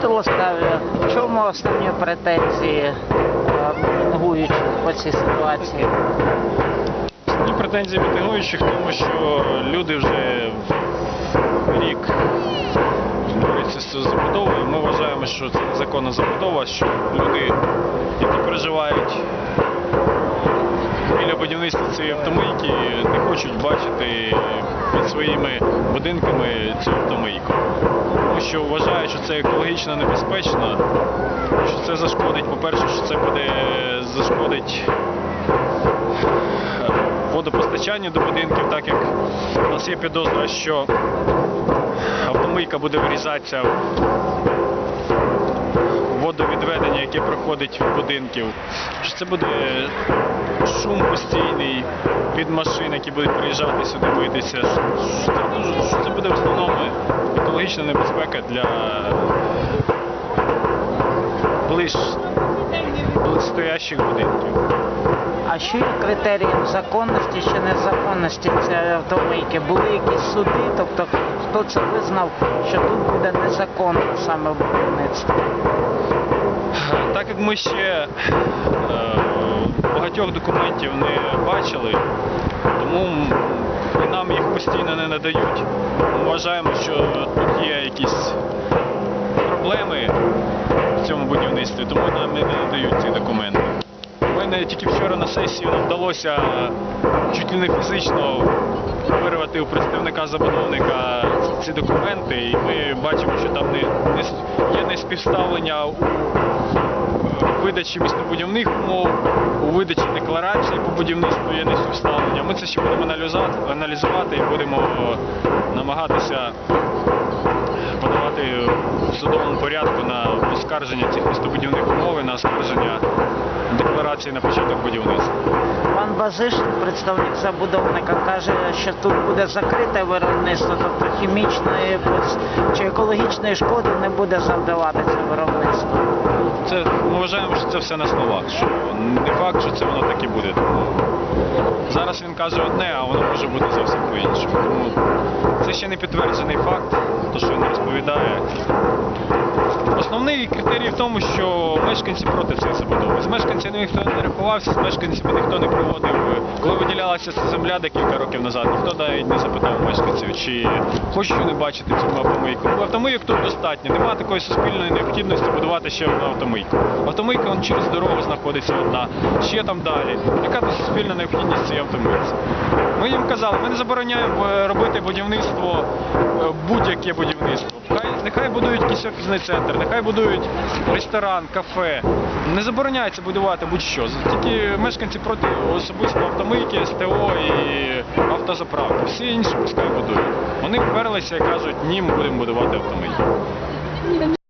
Скажіть, ласкаві, в чому основні претензії е, мітингуючих по цій ситуації? Основні претензії мітингуючих в тому, що люди вже рік борються з забудовою. Ми вважаємо, що це незаконна забудова, що люди, які проживають біля будівництва цієї автомийки, не хочуть бачити під своїми будинками цю автомийку. Тому що вважають, що це екологічно небезпечно, що це зашкодить, по-перше, що це буде зашкодить водопостачанню до будинків, так як у нас є підозра, що автомийка буде вирізатися водовідведення, яке проходить від будинків, що це буде шум постійний від машин, які будуть приїжджати сюди битися, що це буде в основному екологічна небезпека для ближ, близстоящих будинків. А що є критерієм законності чи незаконності цієї автомийки? Були якісь суди, тобто хто це визнав, що тут буде незаконно саме будівництво? Так як ми ще е, багатьох документів не бачили, тому і нам їх постійно не надають. Ми вважаємо, що тут є якісь проблеми будівництві, тому нам не надають ці документи. У мене тільки вчора на сесії нам вдалося чуть ли не фізично вирвати у представника забудовника ці документи, і ми бачимо, що там не, не є неспівставлення у видачі містобудівних умов, у видачі декларації по будівництву є неспівставлення. Ми це ще будемо аналізувати, аналізувати і будемо е, намагатися подавати в судовому порядку на оскарження цих містобудівних умов і на оскарження декларації на початок будівництва. Пан Базишин, представник забудовника, каже, що тут буде закрите виробництво, тобто хімічної чи екологічної шкоди не буде завдавати це виробництво. Це ми вважаємо, що це все на словах. Що не факт, що це воно так і буде. Зараз він каже одне, а воно може бути зовсім по-іншому. Тому це ще не підтверджений факт, то що він розповідає. Основний критерій в тому, що мешканці проти цієї забудови. З мешканцями ніхто не рахувався, з мешканцями ніхто не проводив. Коли виділялася ця земля декілька років назад, ніхто навіть не запитав мешканців, чи хочуть вони бачити цю автомийку. Автомийок тут достатньо. Немає такої суспільної необхідності будувати ще одну автомийку. Автомийка через дорогу знаходиться одна, ще там далі. Яка тут суспільна необхідність цієї автомийці? Ми їм казали, ми не забороняємо е, робити будівництво, е, будь-яке будівництво. Хай нехай будують якийсь офісний центр, нехай будують ресторан, кафе. Не забороняється будувати будь-що. Тільки мешканці проти особисто автомийки, СТО і автозаправки. Всі інші пускай будують. Вони вперлися і кажуть, ні, ми будемо будувати автомийки.